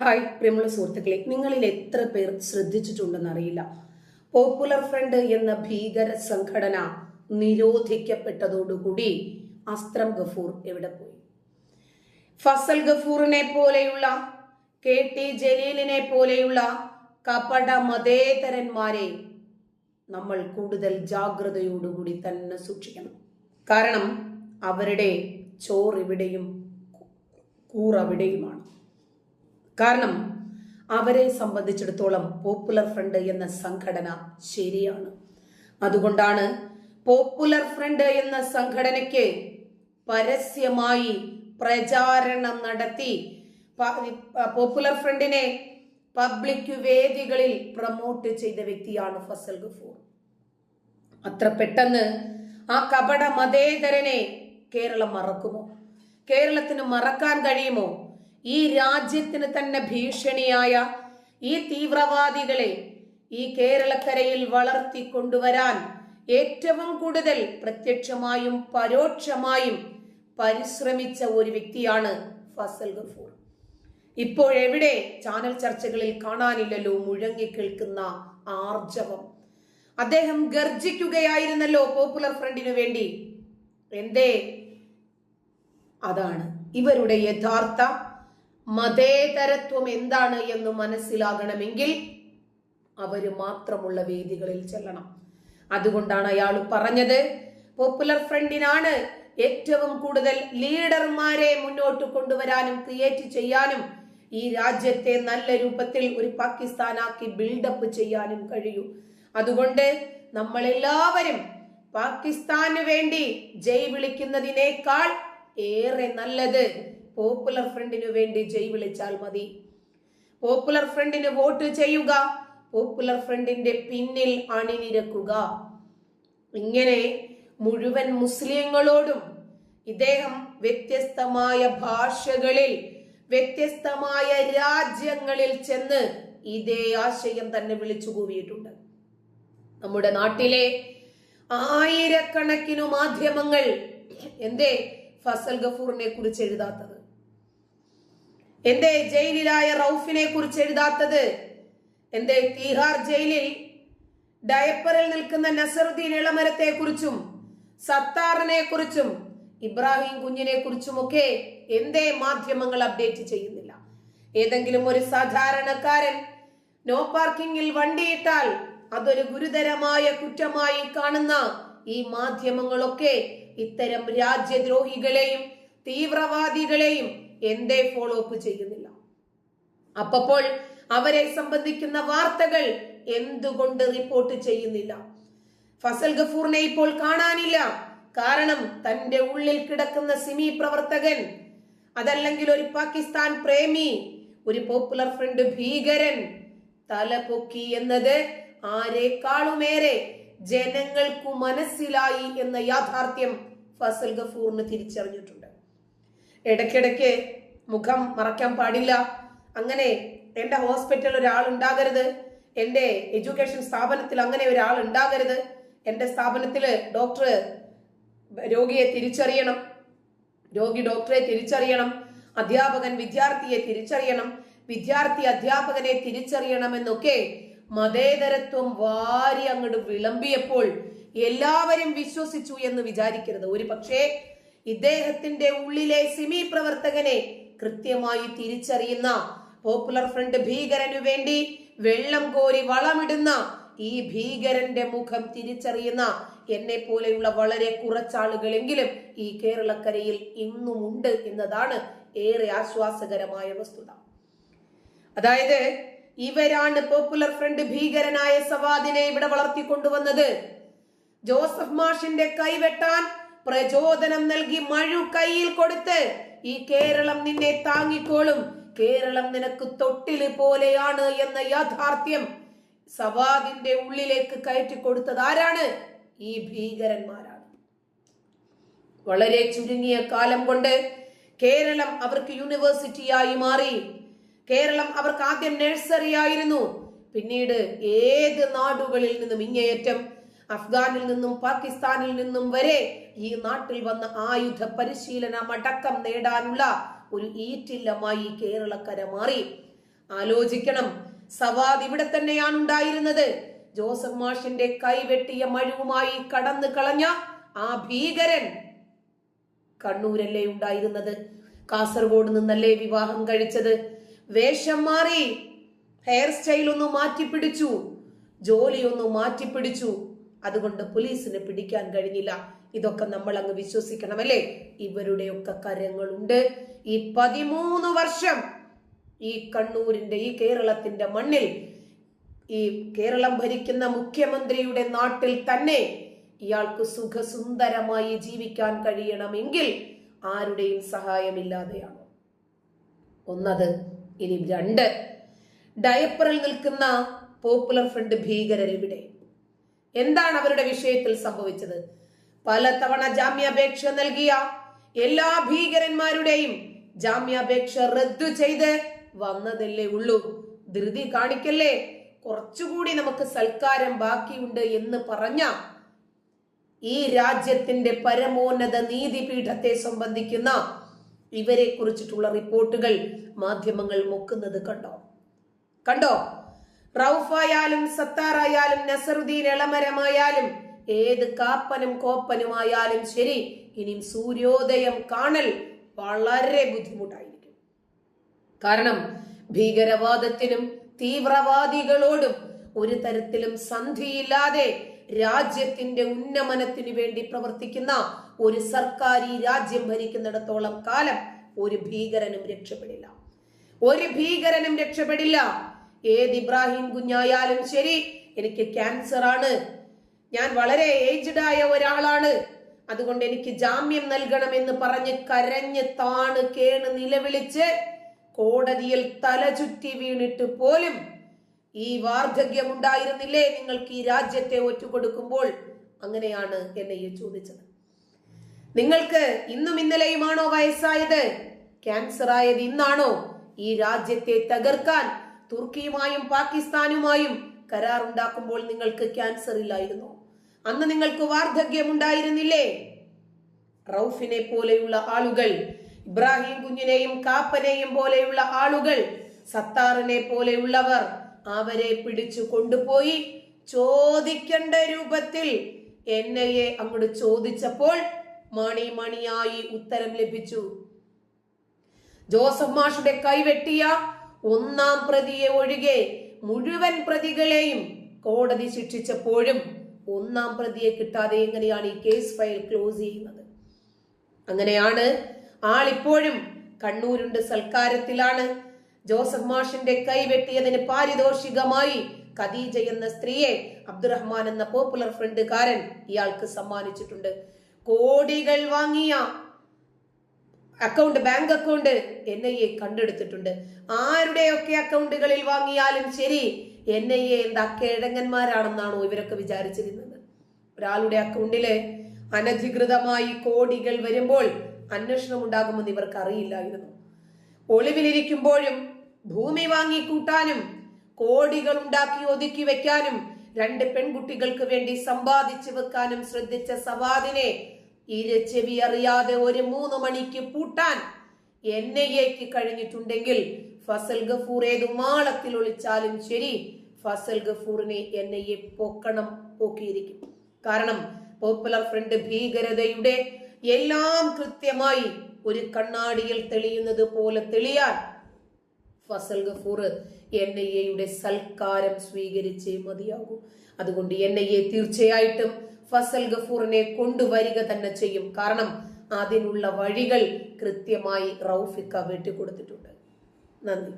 Hi പ്രിയമുള്ള സുഹൃത്തുക്കളെ. നിങ്ങളിൽ എത്ര പേർ ശ്രദ്ധിച്ചിട്ടുണ്ടെന്ന് അറിയില്ല പോപ്പുലർ ഫ്രണ്ട് എന്ന ഭീകര സംഘടന നിരോധിക്കപ്പെട്ടതോടുകൂടി അസ്ത്രം ഗഫൂർ എവിടെ പോയി? ഫസൽ ഗഫൂറിനെ പോലെയുള്ള കെ ടി ജലീലിനെ പോലെയുള്ള കപട മതേതരന്മാരെ നമ്മൾ കൂടുതൽ ജാഗ്രതയോടുകൂടി തന്നെ സൂക്ഷിക്കണം. കാരണം അവരുടെ ചോറിവിടെയും കൂറവിടെയുമാണ്. കാരണം അവരെ സംബന്ധിച്ചിടത്തോളം പോപ്പുലർ ഫ്രണ്ട് എന്ന സംഘടന ശരിയാണ്. അതുകൊണ്ടാണ് പോപ്പുലർ ഫ്രണ്ട് എന്ന സംഘടനയ്ക്ക് പരസ്യമായി പ്രചാരണം നടത്തി പോപ്പുലർ ഫ്രണ്ടിനെ പബ്ലിക് വേദികളിൽ പ്രമോട്ട് ചെയ്ത വ്യക്തിയാണ് ഫസൽ ഗഫൂർ. അത്ര പെട്ടെന്ന് ആ കപട മതേതരനെ കേരളം മറക്കുമോ? കേരളത്തിന് മറക്കാൻ കഴിയുമോ? ഈ രാജ്യത്തിന് തന്നെ ഭീഷണിയായ ഈ തീവ്രവാദികളെ ഈ കേരളക്കരയിൽ വളർത്തി കൊണ്ടുവരാൻ ഏറ്റവും കൂടുതൽ പ്രത്യക്ഷമായും പരോക്ഷമായും പരിശ്രമിച്ച ഒരു വ്യക്തിയാണ് ഫസൽ ഗഫൂർ. ഇപ്പോഴെവിടെ ചാനൽ ചർച്ചകളിൽ കാണാനില്ലല്ലോ മുഴങ്ങി കേൾക്കുന്ന ആർജവം. അദ്ദേഹം ഗർജിക്കുകയായിരുന്നല്ലോ പോപ്പുലർ ഫ്രണ്ടിനു വേണ്ടി. എന്തേ? അതാണ് ഇവരുടെ യഥാർത്ഥ മതേതരത്വം എന്താണ് എന്ന് മനസ്സിലാകണമെങ്കിൽ അവർ മാത്രമുള്ള വേദികളിൽ ചെല്ലണം. അതുകൊണ്ടാണ് അയാൾ പറഞ്ഞത് പോപ്പുലർ ഫ്രണ്ടിനാണ് ഏറ്റവും കൂടുതൽ ലീഡർമാരെ മുന്നോട്ട് കൊണ്ടുവരാനും ക്രിയേറ്റ് ചെയ്യാനും ഈ രാജ്യത്തെ നല്ല രൂപത്തിൽ ഒരു പാകിസ്ഥാനാക്കി ബിൽഡപ്പ് ചെയ്യാനും കഴിയൂ. അതുകൊണ്ട് നമ്മൾ എല്ലാവരും പാകിസ്ഥാന് വേണ്ടി ജയ് വിളിക്കുന്നതിനേക്കാൾ ഏറെ നല്ലത് പോപ്പുലർ ഫ്രണ്ടിനു വേണ്ടി ജയ് വിളിച്ചാൽ മതി. പോപ്പുലർ ഫ്രണ്ടിന് വോട്ട് ചെയ്യുക. പോപ്പുലർ ഫ്രണ്ടിന്റെ പിന്നിൽ അണിനിരക്കുക. ഇങ്ങനെ മുഴുവൻ മുസ്ലിങ്ങളോടും ഇദ്ദേഹം വ്യത്യസ്തമായ ഭാഷകളിൽ വ്യത്യസ്തമായ രാജ്യങ്ങളിൽ ചെന്ന് ഇതേ ആശയം തന്നെ വിളിച്ചു കൂവിയിട്ടുണ്ട്. നമ്മുടെ നാട്ടിലെ ആയിരക്കണക്കിനു മാധ്യമങ്ങൾ എന്തേ ഫസൽ ഗഫൂറിനെ കുറിച്ച് എഴുതാത്തത്? എന്തേ ജയിലിലായ റൌഫിനെ കുറിച്ച് എഴുതാത്തത്? എന്തേ തീഹാർ ജയിലിൽ ഡയപ്പറിൽ നിൽക്കുന്ന നസറുദ്ദീൻ ഇളമരത്തെ കുറിച്ചും സത്താറിനെ കുറിച്ചും ഇബ്രാഹിം കുഞ്ഞിനെ കുറിച്ചുമൊക്കെ എന്തേ മാധ്യമങ്ങൾ അപ്ഡേറ്റ് ചെയ്യുന്നില്ല? ഏതെങ്കിലും ഒരു സാധാരണക്കാരൻ നോ പാർക്കിങ്ങിൽ വണ്ടിയിട്ടാൽ അതൊരു ഗുരുതരമായ കുറ്റമായി കാണുന്ന ഈ മാധ്യമങ്ങളൊക്കെ ഇത്തരം രാജ്യദ്രോഹികളെയും തീവ്രവാദികളെയും എന്തേ ഫോളോ അപ്പ് ചെയ്യുന്നില്ല. അപ്പോൾ അവരെ സംബന്ധിക്കുന്ന വാർത്തകൾ എന്തുകൊണ്ട് റിപ്പോർട്ട് ചെയ്യുന്നില്ല. ഫസൽ ഗഫൂറിനെ ഇപ്പോൾ കാണാനില്ല. കാരണം തന്റെ ഉള്ളിൽ കിടക്കുന്ന സിമി പ്രവർത്തകൻ അതല്ലെങ്കിൽ ഒരു പാകിസ്ഥാൻ പ്രേമി ഒരു പോപ്പുലർ ഫ്രണ്ട് ഭീകരൻ തല പൊക്കി എന്നത് ആരെക്കാളുമേറെ ജനങ്ങൾക്കു മനസ്സിലായി എന്ന യാഥാർത്ഥ്യം ഫസൽ ഗഫൂറിന് തിരിച്ചറിഞ്ഞിട്ടുണ്ട്. ഇടയ്ക്കിടയ്ക്ക് മുഖം മറക്കാൻ പാടില്ല. അങ്ങനെ എന്റെ ഹോസ്പിറ്റലിൽ ഒരാൾ ഉണ്ടാകരുത് എന്റെ എഡ്യൂക്കേഷൻ സ്ഥാപനത്തിൽ അങ്ങനെ ഒരാൾ ഉണ്ടാകരുത് എന്റെ സ്ഥാപനത്തിൽ ഡോക്ടർ രോഗിയെ തിരിച്ചറിയണം. രോഗി ഡോക്ടറെ തിരിച്ചറിയണം. അധ്യാപകൻ വിദ്യാർത്ഥിയെ തിരിച്ചറിയണം. വിദ്യാർത്ഥി അധ്യാപകനെ തിരിച്ചറിയണമെന്നൊക്കെ മതേതരത്വം വാരി അങ്ങോട്ട് വിളമ്പിയപ്പോൾ എല്ലാവരും വിശ്വസിച്ചു എന്ന് വിചാരിക്കരുത്. ഒരു പക്ഷേ ഇദ്ദേഹത്തിന്റെ ഉള്ളിലെ സിമി പ്രവർത്തകനെ കൃത്യമായി തിരിച്ചറിയുന്ന പോപ്പുലർ ഫ്രണ്ട് ഭീകരനു വേണ്ടി വെള്ളം കോരി വളമിടുന്ന ഈ ഭീകരന്റെ മുഖം തിരിച്ചറിയുന്ന എന്നെ പോലെയുള്ള വളരെ കുറച്ചാളുകളെങ്കിലും ഈ കേരളക്കരയിൽ ഇന്നും ഉണ്ട് എന്നതാണ് ഏറെ ആശ്വാസകരമായ വസ്തുത. അതായത് ഇവരാണ് പോപ്പുലർ ഫ്രണ്ട് ഭീകരനായ സവാദിനെ ഇവിടെ വളർത്തിക്കൊണ്ടുവന്നത്. ജോസഫ് മാഷിന്റെ കൈവെട്ടാൻ പ്രചോദനം നൽകി മഴു കയ്യിൽ കൊടുത്ത് ഈ കേരളം നിന്നെ താങ്ങിക്കോളും. കേരളം നിനക്ക് തൊട്ടിൽ പോലെയാണ് എന്ന യാഥാർത്ഥ്യം സവാദിന്റെ ഉള്ളിലേക്ക് കയറ്റി കൊടുത്തത് ആരാണ്? ഈ ഭീകരന്മാരാണ്. വളരെ ചുരുങ്ങിയ കാലം കൊണ്ട് കേരളം അവർക്ക് യൂണിവേഴ്സിറ്റിയായി മാറി. കേരളം അവർക്ക് ആദ്യം നഴ്സറി ആയിരുന്നു. പിന്നീട് ഏത് നാടുകളിൽ നിന്നും ഇങ്ങേയറ്റം അഫ്ഗാനിൽ നിന്നും പാകിസ്ഥാനിൽ നിന്നും വരെ ഈ നാട്ടിൽ വന്ന ആയുധ പരിശീലനം അടക്കം നേടാനുള്ള ഒരു ഈറ്റില്ലമായി കേരളക്കര മാറി. ആലോചിക്കണം സവാദ് ഇവിടെ തന്നെയാണ് ഉണ്ടായിരുന്നത് ജോസഫ് മാഷിന്റെ കൈവെട്ടിയ മഴുവുമായി കടന്നു കളഞ്ഞ ആ ഭീകരൻ കണ്ണൂരല്ലേ ഉണ്ടായിരുന്നത്? കാസർഗോഡ് നിന്നല്ലേ വിവാഹം കഴിച്ചത്? വേഷം മാറി ഹെയർ സ്റ്റൈൽ ഒന്ന് മാറ്റിപ്പിടിച്ചു ജോലി ഒന്ന് മാറ്റിപ്പിടിച്ചു. അതുകൊണ്ട് പോലീസിന് പിടിക്കാൻ കഴിഞ്ഞില്ല. ഇതൊക്കെ നമ്മൾ അങ്ങ് വിശ്വസിക്കണമല്ലേ? ഇവരുടെയൊക്കെ കരങ്ങളുണ്ട്. ഈ പതിമൂന്ന് വർഷം ഈ കണ്ണൂരിന്റെ ഈ കേരളത്തിന്റെ മണ്ണിൽ ഈ കേരളം ഭരിക്കുന്ന മുഖ്യമന്ത്രിയുടെ നാട്ടിൽ തന്നെ ഇയാൾക്ക് സുഖസുന്ദരമായി ജീവിക്കാൻ കഴിയണമെങ്കിൽ ആരുടെയും സഹായമില്ലാതെയാണ്? ഒന്നത് ഇനി രണ്ട്. ഡയപ്പറിൽ നിൽക്കുന്ന പോപ്പുലർ ഫ്രണ്ട് ഭീകരരിവിടെ? എന്താണ് അവരുടെ വിഷയത്തിൽ സംഭവിച്ചത്? പലതവണ ജാമ്യാപേക്ഷ നൽകിയ എല്ലാ ഭീകരന്മാരുടെയും ജാമ്യാപേക്ഷ റദ്ദു ചെയ്ത് വന്നതല്ലേ ഉള്ളൂ. ധൃതി കാണിക്കല്ലേ? കുറച്ചുകൂടി നമുക്ക് സൽക്കാരം ബാക്കിയുണ്ട് എന്ന് പറഞ്ഞ ഈ രാജ്യത്തിന്റെ പരമോന്നത നീതിപീഠത്തെ സംബന്ധിക്കുന്ന ഇവരെ കുറിച്ചിട്ടുള്ള റിപ്പോർട്ടുകൾ മാധ്യമങ്ങൾ മുക്കുന്നത് കണ്ടോ? കണ്ടോ? റൌഫായാലും സത്താറായാലും നസറുദ്ദീൻ എളമരമായാലും ഏത് കാപ്പനും കോപ്പനുമായാലും ശരി ഇനിയും സൂര്യോദയം കാണൽ വളരെ ബുദ്ധിമുട്ടായിരിക്കും. കാരണം ഭീകരവാദത്തിനും തീവ്രവാദികളോടും ഒരു തരത്തിലും സന്ധിയില്ലാതെ രാജ്യത്തിന്റെ ഉന്നമനത്തിനു വേണ്ടി പ്രവർത്തിക്കുന്ന ഒരു സർക്കാർ ഈ രാജ്യം ഭരിക്കുന്നിടത്തോളം കാലം ഒരു ഭീകരനും രക്ഷപ്പെടില്ല. ഒരു ഭീകരനും രക്ഷപ്പെടില്ല. ഏത് ഇബ്രാഹിം കുഞ്ഞായാലും ശരി എനിക്ക് ക്യാൻസർ ആണ്. ഞാൻ വളരെ ഏജ്ഡ് ആയ ഒരാളാണ്. അതുകൊണ്ട് എനിക്ക് ജാമ്യം നൽകണം എന്ന് പറഞ്ഞ് കരഞ്ഞ് താണ് കേണ് നിലവിളിച്ച് കോടതിയിൽ തല ചുറ്റി വീണിട്ട് പോലും ഈ വാർദ്ധക്യം ഉണ്ടായിരുന്നില്ലേ നിങ്ങൾക്ക് ഈ രാജ്യത്തെ ഒറ്റുകൊടുക്കുമ്പോൾ അങ്ങനെയാണ് എന്നെ ഈ ചോദിച്ചത്. നിങ്ങൾക്ക് ഇന്നും ഇന്നലെയുമാണോ വയസ്സായത്? ക്യാൻസർ ആയത് ഇന്നാണോ? ഈ രാജ്യത്തെ തകർക്കാൻ തുർക്കിയുമായും പാകിസ്ഥാനുമായും കരാർ ഉണ്ടാക്കുമ്പോൾ നിങ്ങൾക്ക് ക്യാൻസർ ഇല്ലായിരുന്നു അന്ന് നിങ്ങൾക്ക് വാർദ്ധക്യം ഉണ്ടായിരുന്നില്ലേ റൌഫിനെ പോലെയുള്ള ആളുകൾ ഇബ്രാഹിം കുഞ്ഞിനെയും കാപ്പനെയും പോലെയുള്ള ആളുകൾ സത്താറിനെ പോലെയുള്ളവർ അവരെ പിടിച്ചു കൊണ്ടുപോയി ചോദിക്കേണ്ട രൂപത്തിൽ എന്നെയെ അങ്ങോട്ട് ചോദിച്ചപ്പോൾ മണി മണിയായി ഉത്തരം ലഭിച്ചു. ജോസഫ് മാഷുടെ കൈവെട്ടിയ ഒന്നാം പ്രതിയെ ഒഴികെ മുഴുവൻ പ്രതികളെയും കോടതി ശിക്ഷിച്ചപ്പോഴും ഒന്നാം പ്രതിയെ കിട്ടാതെ എങ്ങനെയാണ് ഈ കേസ് ഫയൽ ക്ലോസ് ചെയ്യുന്നത്? അങ്ങനെയാണ് ആളിപ്പോഴും കണ്ണൂരുണ്ട് സൽക്കാരത്തിലാണ്. ജോസഫ് മാഷിന്റെ കൈവെട്ടിയതിന് പാരിതോഷികമായി ഖദീജ എന്ന സ്ത്രീയെ അബ്ദുറഹ്മാൻ എന്ന പോപ്പുലർ ഫ്രണ്ടുകാരൻ ഇയാൾക്ക് സമ്മാനിച്ചിട്ടുണ്ട്. കോടികൾ വാങ്ങിയ account bank account N I A കണ്ടെടുത്തിട്ടുണ്ട്. ആരുടെയൊക്കെ അക്കൗണ്ടുകളിൽ വാങ്ങിയാലും ശരി എൻ ഐ എ എന്താ കിഴങ്ങന്മാരാണെന്നാണോ ഇവരൊക്കെ വിചാരിച്ചിരുന്നത്. ഒരാളുടെ അക്കൗണ്ടിൽ അനധികൃതമായി കോടികൾ വരുമ്പോൾ അന്വേഷണം ഉണ്ടാകുമെന്ന് ഇവർക്ക് അറിയില്ലായിരുന്നു ഒളിവിലിരിക്കുമ്പോഴും ഭൂമി വാങ്ങി കൂട്ടാനും കോടികൾ ഉണ്ടാക്കി ഒതുക്കി വെക്കാനും രണ്ട് പെൺകുട്ടികൾക്ക് വേണ്ടി സമ്പാദിച്ചു വെക്കാനും ശ്രദ്ധിച്ച സവാദിനെ ഇരച്ചെവി അറിയാതെ ഒരു മൂന്ന് മണിക്ക് പൂട്ടാൻ എക്ക് കഴിഞ്ഞിട്ടുണ്ടെങ്കിൽ ഫസൽ ഗഫൂർ ഏതു മാളത്തിൽ ഒളിച്ചാലും ശരി ഫസൽ ഗഫൂറിനെ എൻ ഐ എ പൊക്കണം പോക്കിയിരിക്കും. കാരണം പോപ്പുലർ ഫ്രണ്ട് ഭീകരതയുടെ എല്ലാം കൃത്യമായി ഒരു കണ്ണാടിയിൽ തെളിയുന്നത് പോലെ തെളിയാൻ ഫസൽ ഗഫൂർ എൻ ഐ എയുടെ സൽക്കാരം സ്വീകരിച്ചേ മതിയാകൂ. അതുകൊണ്ട് എൻ ഐ എ തീർച്ചയായിട്ടും ഫസൽ ഗഫൂറിനെ കൊണ്ടുവരിക തന്നെ ചെയ്യും. കാരണം അതിനുള്ള വഴികൾ കൃത്യമായി റൌഫിക്ക വെട്ടിക്കൊടുത്തിട്ടുണ്ട്. നന്ദി.